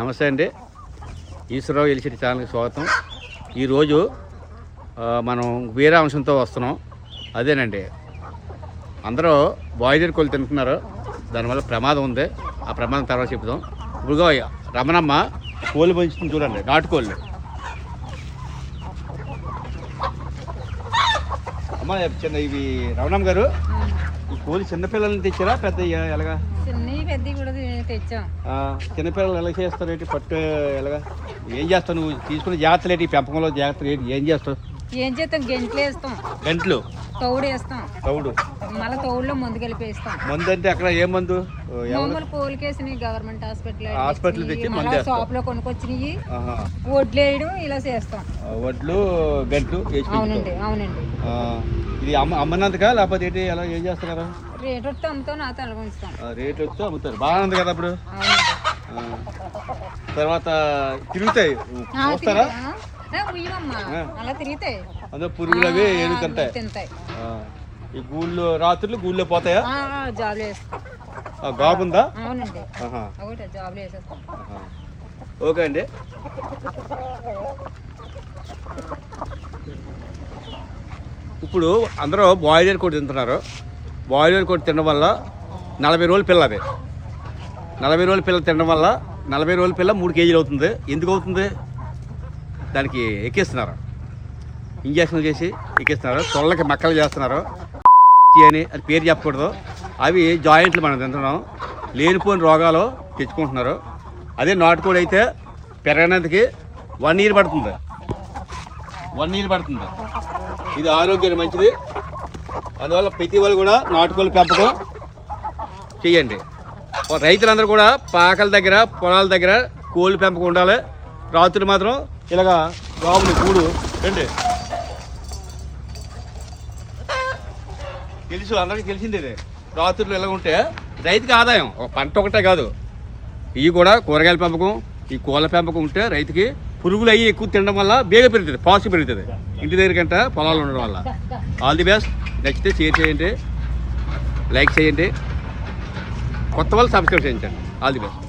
నమస్తే అండి. ఈశ్వరరావు ఎలిసిరి ఛానల్కి స్వాగతం. ఈరోజు మనం వేరే అంశంతో వస్తున్నాం. అదేనండి. అందరూ బాయిలర్ కోళ్ళు తింటున్నారు. దానివల్ల ప్రమాదం ఉంది. ఆ ప్రమాదం తర్వాత చెప్తాం ఇప్పుడు రమణమ్మ కోళ్ళు పెంచుతుంది చూడండి నాటుకోళ్ళు. అమ్మ చిన్న ఇవి రమణమ్మ గారు. కోళ్ళు చిన్నపిల్లల్ని తెచ్చారా? పెద్ద ఎలాగా? చిన్నవి పెద్దవి కూడా తెచ్చాం. ఆ, చిన్నపిల్లలు ఎలా చేస్తారు ఏంటి పట్టు ఎలాగా? ఏం చేస్తావు నువ్వు? తీసుకున్న జాగ్రత్తలు ఏంటి? ఈ పెంపకంలో జాగ్రత్తలు ఏంటి? ఏం చేస్తావు? ఏం చేస్తాం? గెంట్లు వేస్తాం. గంటలు? తౌడు వేస్తాం. తౌడు? మళ్ళీ తౌడులో మందు కలిపేస్తాం మందు అంటే అక్కడ ఏం మందు? మామూలు పోలికేసినవి గవర్నమెంట్ హాస్పిటల్ హాస్పిటల్ తెచ్చి మందు. షాప్లో కొనుక్కొచ్చినవి. ఆహా. వడ్లు వేయడం ఇలా చేస్తాం. వడ్లు గంటలు. అవునండి అవునండి. ఆ, ఇది అమ్మ అమ్మనందుకా లేకపోతే ఏంటి ఎలా ఏం చేస్తున్నారు? రేటు వస్తే అమ్ముతాం రేట్ వచ్చి అమ్ముతారు. బాగానే ఉంది కదా అప్పుడు? తర్వాత తిరుగుతాయి. చూస్తారా. అలా తిరుగుతాయి. అందులో పురుగులు అవి తింటాయి. ఈ గూళ్ళు రాత్రులు గూళ్ళో పోతాయా? వేస్తాం. ఆ, గాబుందా అవునండి. ఓకే అండి. ఇప్పుడు అందరూ బాయిలర్ కోడి తింటున్నారు. బాయిలర్ కోడి తినడం వల్ల నలభై రోజుల పిల్ల అది. నలభై రోజుల పిల్ల తినడం వల్ల నలభై రోజుల పిల్ల మూడు కేజీలు అవుతుంది. ఎందుకు అవుతుంది? దానికి ఎక్కిస్తున్నారు. ఇంజక్షన్ చేసి ఎక్కిస్తున్నారు. తొళ్ళకి మక్కలు చేస్తున్నారు. అని అది పేరు చెప్పకూడదు. అవి జాయింట్లు మనం తింటున్నాం. లేనిపోయిన రోగాలు తెచ్చుకుంటున్నారు. అదే నాటుకోడి అయితే పెరగనందుకి వన్ ఇయర్ పడుతుంది. వన్ ఇయర్ పడుతుంది. ఇది ఆరోగ్యానికి మంచిది. అందువల్ల ప్రతి వాళ్ళు కూడా నాటుకోళ్ళు పెంపకం చేయండి. రైతులందరూ కూడా పాకల దగ్గర పొలాల దగ్గర కోళ్ళు పెంపకం ఉండాలి. రాత్రులు మాత్రం ఇలాగా రాముని గూడు రండి తెలుసు అందరికీ తెలిసిందే ఇది. రాత్రులు ఇలా ఉంటే రైతుకి ఆదాయం ఒక పంట ఒకటే కాదు. ఇవి కూడా కూరగాయల పెంపకం ఈ కోళ్ళ పెంపకం ఉంటే రైతుకి పురుగులు అవి ఎక్కువ తినడం వల్ల బేగ పెరుగుతుంది ఫాస్ట్ పెరుగుతుంది. ఇంటి దగ్గర కంట పొలాలు ఉండడం వల్ల. ఆల్ ది బెస్ట్ నచ్చితే షేర్ చేయండి. లైక్ చేయండి. కొత్త వాళ్ళు సబ్స్క్రైబ్ చేయించండి. All the best